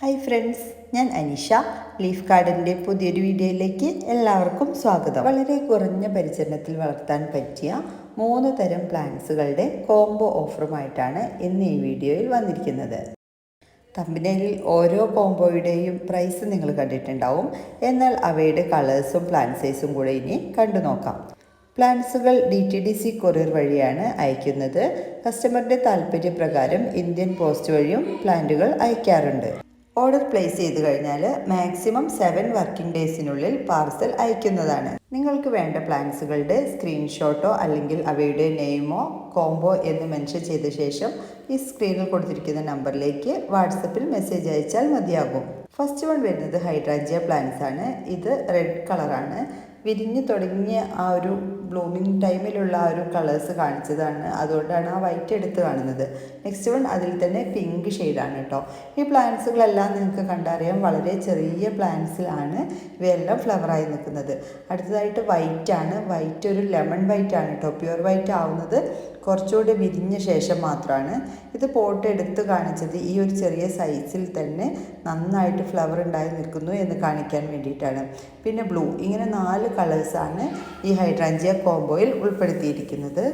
Hi friends ഞാൻ Anisha. Leaf ഗാർഡന്റെ പുതിയൊരു വീഡിയോയിലേക്ക് എല്ലാവർക്കും സ്വാഗതം. വളരെ കുറഞ്ഞ പരിചരണത്തിൽ വളർത്താൻ പറ്റിയ മൂന്ന് തരം പ്ലാന്റ്സുകളുടെ കോംബോ ഓഫറുമായിട്ടാണ് ഇന്ന് ഈ വീഡിയോയിൽ വന്നിരിക്കുന്നത്. തമ്പിനയിൽ ഓരോ കോംബോയുടെയും പ്രൈസ് നിങ്ങൾ കണ്ടിട്ടുണ്ടാവും. എന്നാൽ അവയുടെ കളേഴ്സും പ്ലാന്റ് സൈസും കൂടെ ഇനി കണ്ടു നോക്കാം. പ്ലാന്റ്സുകൾ D T D C courier വഴിയാണ് അയക്കുന്നത്. കസ്റ്റമറുടെ താല്പര്യപ്രകാരം ഇന്ത്യൻ പോസ്റ്റ് വഴിയും പ്ലാന്റുകൾ അയക്കാറുണ്ട്. ഓർഡർ പ്ലേസ് ചെയ്ത് കഴിഞ്ഞാൽ മാക്സിമം സെവൻ വർക്കിംഗ് ഡേയ്സിനുള്ളിൽ പാർസൽ അയക്കുന്നതാണ്. നിങ്ങൾക്ക് വേണ്ട പ്ലാൻസുകളുടെ സ്ക്രീൻഷോട്ടോ അല്ലെങ്കിൽ അവയുടെ നെയിമോ കോംബോ എന്ന് മെൻഷൻ ചെയ്ത ശേഷം ഈ സ്ക്രീനിൽ കൊടുത്തിരിക്കുന്ന നമ്പറിലേക്ക് വാട്സപ്പിൽ മെസ്സേജ് അയച്ചാൽ മതിയാകും. ഫസ്റ്റ് വൺ വരുന്നത് ഹൈഡ്രാഞ്ചിയ പ്ലാന്റ്സ് ആണ് ഇത് റെഡ് കളറാണ്. വിരിഞ്ഞു തുടങ്ങിയ ആ ഒരു ബ്ലൂമിങ് ടൈമിലുള്ള ആ ഒരു കളേഴ്സ് കാണിച്ചതാണ്. അതുകൊണ്ടാണ് ആ വൈറ്റ് എടുത്ത് കാണുന്നത്. നെക്സ്റ്റ് വൺ അതിൽ തന്നെ പിങ്ക് ഷെയ്ഡാണ് കേട്ടോ ഈ പ്ലാന്റ്സുകളെല്ലാം നിങ്ങൾക്ക് കണ്ടറിയാം. വളരെ ചെറിയ പ്ലാന്റ്സിലാണ് ഇവയെല്ലാം ഫ്ലവറായി നിൽക്കുന്നത്. അടുത്തതായിട്ട് വൈറ്റ് ആണ്. വൈറ്റ് ഒരു ലെമൺ വൈറ്റ് ആണ് കേട്ടോ പ്യുവർ വൈറ്റ് ആവുന്നത് കുറച്ചുകൂടി വിരിഞ്ഞ ശേഷം മാത്രമാണ് ഇത് പോട്ട് എടുത്ത് കാണിച്ചത്. ഈ ഒരു ചെറിയ സൈസിൽ തന്നെ നന്നായിട്ട് ഫ്ലവർ ഉണ്ടായി നിൽക്കുന്നു എന്ന് കാണിക്കാൻ വേണ്ടിയിട്ടാണ്. പിന്നെ ബ്ലൂ ഇങ്ങനെ നാല് കളേഴ്സാണ് ഈ ഹൈഡ്രാഞ്ചിയ കോംബോയിൽ ഉൾപ്പെടുത്തിയിരിക്കുന്നത്.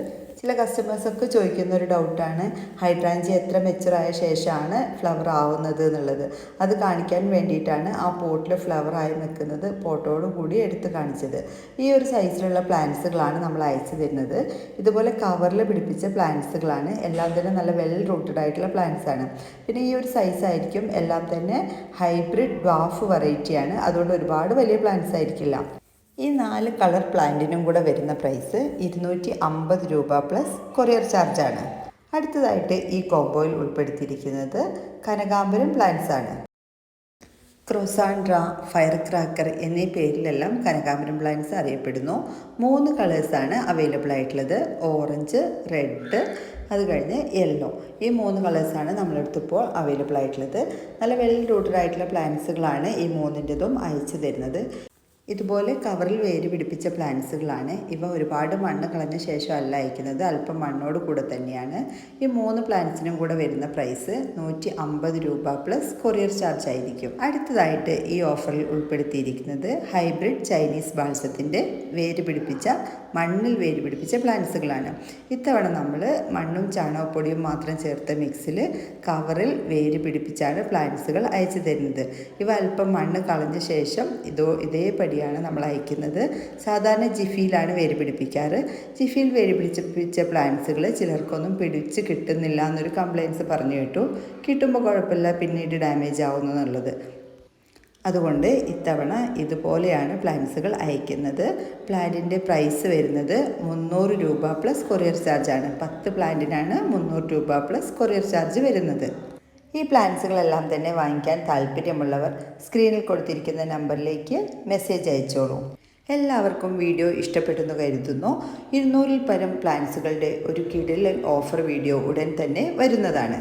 ചില കസ്റ്റമേഴ്സൊക്കെ ചോദിക്കുന്ന ഒരു ഡൗട്ടാണ് ഹൈഡ്രാഞ്ചി എത്ര മെച്ചറായ ശേഷമാണ് ഫ്ലവർ ആവുന്നത് എന്നുള്ളത്. അത് കാണിക്കാൻ വേണ്ടിയിട്ടാണ് ആ പോട്ടിൽ ഫ്ലവർ ആയി നിൽക്കുന്നത് പോട്ടോട് കൂടി എടുത്ത് കാണിച്ചത്. ഈ ഒരു സൈസിലുള്ള പ്ലാന്റ്സുകളാണ് നമ്മൾ അയച്ചു തരുന്നത്. ഇതുപോലെ കവറിൽ പിടിപ്പിച്ച പ്ലാന്റ്സുകളാണ് എല്ലാം തന്നെ നല്ല വെൽ റൂട്ടഡ് ആയിട്ടുള്ള പ്ലാന്റ്സ് ആണ്. പിന്നെ ഈ ഒരു സൈസ് ആയിരിക്കും എല്ലാം തന്നെ ഹൈബ്രിഡ് ഡ്വാഫ് വെറൈറ്റിയാണ് അതുകൊണ്ട് ഒരുപാട് വലിയ പ്ലാന്റ്സ് ആയിരിക്കില്ല. ഈ നാല് കളർ പ്ലാന്റിനും കൂടെ വരുന്ന പ്രൈസ് ഇരുന്നൂറ്റി അമ്പത് രൂപ പ്ലസ് കൊറിയർ ചാർജാണ് അടുത്തതായിട്ട് ഈ കോംബോയിൽ ഉൾപ്പെടുത്തിയിരിക്കുന്നത് കനകാംബരം പ്ലാന്റ്സ് ആണ്. ക്രോസാൻഡ്ര ഫയർ ക്രാക്കർ എന്നീ പേരിലെല്ലാം കനകാംബരം പ്ലാന്റ്സ് അറിയപ്പെടുന്നു. മൂന്ന് കളേഴ്സാണ് അവൈലബിൾ ആയിട്ടുള്ളത്. ഓറഞ്ച് റെഡ് അത് കഴിഞ്ഞ് യെല്ലോ ഈ മൂന്ന് കളേഴ്സാണ് നമ്മളെടുത്തിപ്പോൾ അവൈലബിൾ ആയിട്ടുള്ളത്. നല്ല വെൽ റൂട്ടഡ് ആയിട്ടുള്ള പ്ലാന്റ്സുകളാണ് ഈ മൂന്നിന്റെതും അയച്ചു തരുന്നത്. ഇതുപോലെ കവറിൽ വേര് പിടിപ്പിച്ച പ്ലാന്റ്സുകളാണ്. ഇവ ഒരുപാട് മണ്ണ് കളഞ്ഞ ശേഷം അല്ല അയക്കുന്നത്. അല്പം മണ്ണോട് കൂടെ തന്നെയാണ്. ഈ മൂന്ന് പ്ലാന്റ്സിനും കൂടെ വരുന്ന പ്രൈസ് നൂറ്റി അമ്പത് രൂപ പ്ലസ് കൊറിയർ ചാർജ് ആയിരിക്കും. അടുത്തതായിട്ട് ഈ ഓഫറിൽ ഉൾപ്പെടുത്തിയിരിക്കുന്നത് ഹൈബ്രിഡ് ചൈനീസ് ബാൾസത്തിന്റെ വേര് പിടിപ്പിച്ച മണ്ണിൽ വേര് പിടിപ്പിച്ച പ്ലാന്റ്സുകളാണ്. ഇത്തവണ നമ്മൾ മണ്ണും ചാണകപ്പൊടിയും മാത്രം ചേർത്ത മിക്സിൽ കവറിൽ വേര് പിടിപ്പിച്ചാണ് പ്ലാന്റ്സുകൾ അയച്ചു തരുന്നത്. ഇവ അല്പം മണ്ണ് കളഞ്ഞ ശേഷം ഇതോ ഇതേപടി വഴിയാണ് നമ്മൾ അയക്കുന്നത്. സാധാരണ ജിഫിയിലാണ് വേര് പിടിപ്പിക്കാറ്. ജിഫിയിൽ വേര് പിടിപ്പിച്ച പ്ലാന്റ്സുകൾ ചിലർക്കൊന്നും പിടിച്ച് കിട്ടുന്നില്ല എന്നൊരു കംപ്ലയിൻസ് പറഞ്ഞു കേട്ടു. കിട്ടുമ്പോൾ കുഴപ്പമില്ല പിന്നീട് ഡാമേജ് ആവുന്നു എന്നുള്ളത്. അതുകൊണ്ട് ഇത്തവണ ഇതുപോലെയാണ് പ്ലാന്റ്സുകൾ അയക്കുന്നത്. പ്ലാന്റിന്റെ പ്രൈസ് വരുന്നത് മുന്നൂറ് രൂപ പ്ലസ് കൊറിയർ ചാർജാണ് പത്ത് പ്ലാന്റിനാണ് മുന്നൂറ് രൂപ പ്ലസ് കൊറിയർ ചാർജ് വരുന്നത്. ഈ പ്ലാൻസുകളെല്ലാം തന്നെ വാങ്ങിക്കാൻ താല്പര്യമുള്ളവർ സ്ക്രീനിൽ കൊടുത്തിരിക്കുന്ന നമ്പറിലേക്ക് മെസ്സേജ് അയച്ചോളൂ. എല്ലാവർക്കും വീഡിയോ ഇഷ്ടപ്പെട്ടെന്ന് കരുതുന്നു. ഇരുന്നൂറിൽ പരം പ്ലാൻസുകളുടെ ഒരു കിടിലൻ ഓഫർ വീഡിയോ ഉടൻ തന്നെ വരുന്നതാണ്.